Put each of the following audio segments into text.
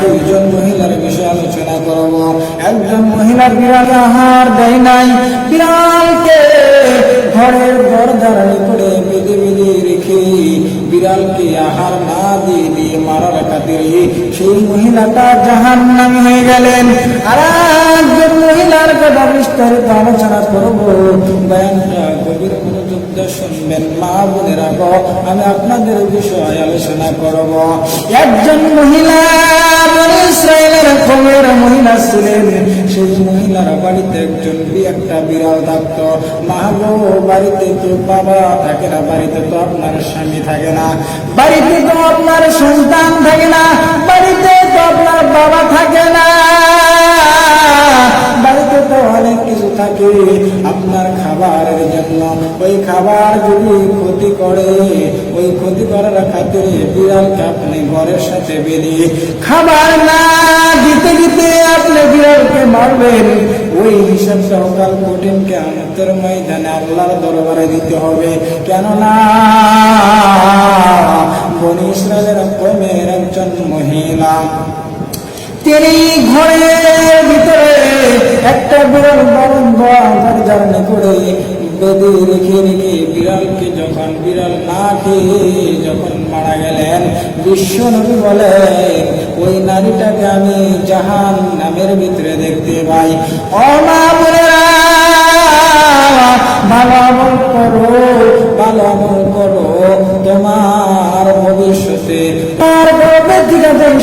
দুইজন মহিলার বিষয়ে আলোচনা করব একজন মহিলার বিড়াল আহার দেয় নাই বিড়ালকে ঘরের দরজার করে বেঁধে বেঁধে রেখে বিড়ালকে আহার না দিয়ে দিয়ে মারার খাতিরে সেই মহিলাটা জাহান নামে হয়ে গেলেন আর মহিলার কথা বিস্তারিত আলোচনা করব। আমি আপনাদের বিষয়ে আলোচনা করব। একজন মহিলা মহিলা ছিলেন। সেই মহিলার বাড়িতে একজন একটা বিড়াল থাকতো। মা বাড়িতে তো বাবা থাকে না, বাড়িতে তো আপনার স্বামী থাকে না। বাড়িতে তো আপনার সন্তান থাকে না, বাড়িতে ওই খাবার যদি ক্ষতি করে, ওই ক্ষতি করার খাতিরে বিড়ালকে আপনি ঘরের সাথে বেরিয়ে খাবার না দিতে দিতে আপনি বিড়ালকে মারবেন। ওই হিসাবটা কাল কঠিন কেমতের ময়দানে আল্লাহর দরবারে দিতে হবে। কেননা বনি কমের একজন মহিলা, তিনি ঘরের ভিতরে একটা বিড়াল বরণ জার্নি করে বেঁধে রেখে রেখে বিড়ালকে যখন বিড়াল না খেয়ে যখন মারা গেলেন, বিশ্ব নবী বলেন, ওই নারীটাকে আমি জাহান নামের ভিতরে দেখতে পাই। অমা ভালো আমল করো, ভালো আমল করো। তোমার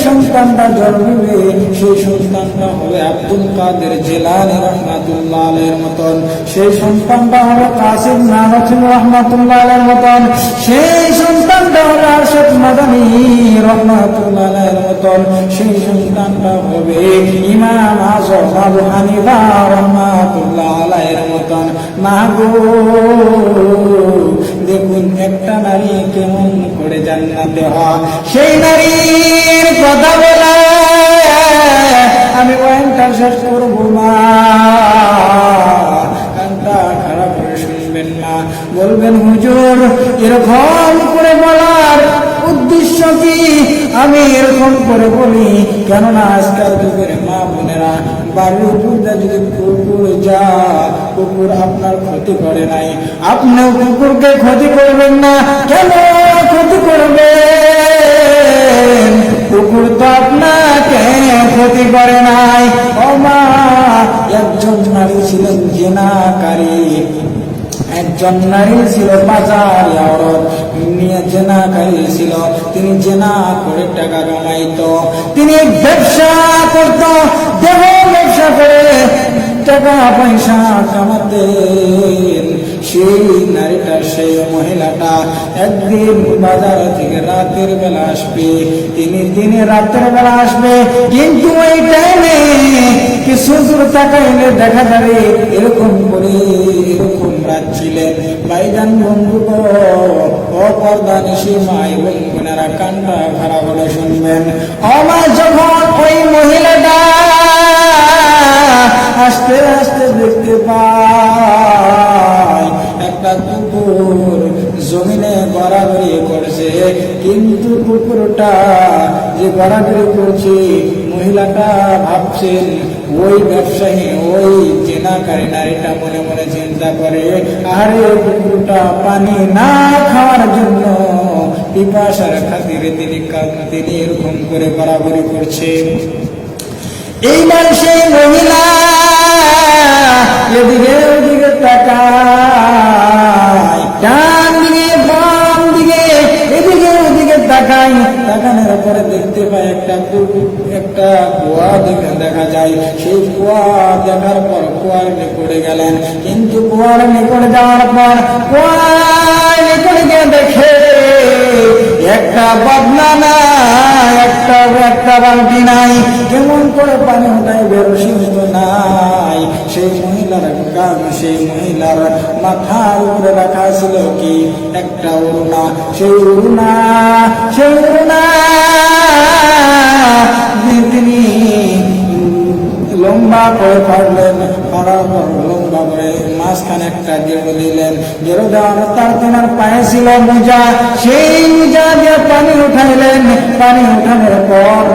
সন্তানটা জন্মবে, সেই সন্তানটা হবে আব্দুল কাদের জেলানি রহমাতুল্লাহ মতন। সেই সন্তানটা হবে কাসিম নানসিম রহমাতুল্লাহ মতন। সেই সন্তানটা হবে আরশদ মাদানী রহমাতুল্লাহ মতন। সেই সন্তানটা হবে ইমাম আজম আবু হানিফা রহমাতুল্লাহ মতন। মাহবু দেখুন একটা নারী কেমন করে জান্নাতে হয়? সেই নারীর কথা বলে, আমি ওয়াইনটা শেষ করব না। আমি এরকম করে বলি, কেননা আজকাল যুগের মা বোনেরা বাড়ির উপর যদি কুকুর যা কুকুর আপনার ক্ষতি করে নাই। আপনিও কুকুরকে ক্ষতি করবেন না। কেন ক্ষতি করবেন? কুকুর তো আপনাকে ক্ষতি করে নাই। ও মা, একজন নারী ছিলেন জেনাকারী একজন নারী ছিল বাজার আওরত নিয়ে জেনা ছিল, তিনি জেনা করে টাকা কামাইত। তিনি ব্যবসা করত, দেহ ব্যবসা করে টাকা পয়সা কামাতেন সেই সেই মহিলাটা একদিন বাজার থেকে রাতের বেলা আসবে, তিনি দিনে রাতের বেলা আসবে, কিন্তু ওই টাইমে কিছু দূর দেখা যাবে এরকম করে এরকম রাত ছিলেন। বন্ধু অপর্দা বোনেরা কান্না খারাপ হলে শুনবেন। আমার যখন ওই মহিলাটা কুকুর জমিনে গড়াগড়ি করছে কিন্তু কুকুরটা যে গড়াগড়ি করছে মহিলাটা ভাবছেন, ওই ব্যবসায়ী, ওই জেনাকারী নারীটা মনে মনে চিন্তা করে, আরে কুকুরটা পানি না খাওয়ার জন্য পিপাসার খাতিরে তিনি তিনি এরকম করে বরাবরি করছে এইবার সেই মহিলা একটা কুয়া দেখে দেখা যায়, সেই কুয়া দেখার পর কুয়ার নিকটে গেলেন। কিন্তু কুয়ার নিকটে যাওয়ার পর কুয়ার নিকটে গিয়ে দেখে, একটা বদনা নাই, একটা একটা বালতি নাই। কেমন করে পানি ওটাই বেরোসিত নাই। সেই মহিলার গান সেই মহিলার মাথার উপরে রাখা ছিল কি? একটা উড়না সেই উড়না সেই উড়না দিয়ে তিনি লম্বা করে পারলেন পর লম্বা করে মাঝখানে একটা গেরো দিলেন। গেরো দেওয়ার তার তোমার পায়ে ছিল মোজা। সেই মোজা দিয়ে পানি উঠাইলেন। পানি উঠানোর পর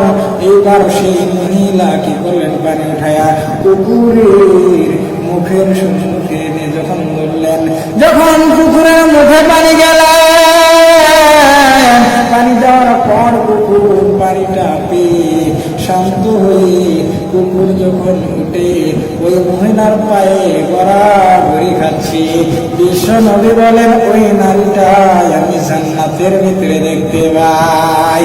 এইবার সেই মহিলা কি করলেন পানি উঠায়া কুকুরের মুখের এনে যখন বললেন, যখন কুকুরের মুখে পানি গেলেন পানি দেওয়ার কুকুর যখন উঠে, ওই মহিলার পায়ে গড়াগড়ি খাচ্ছি। বিশ্ব নদী বলেন, ওই নারীটাই আমি জান্নাতের ভিতরে দেখতে পাই।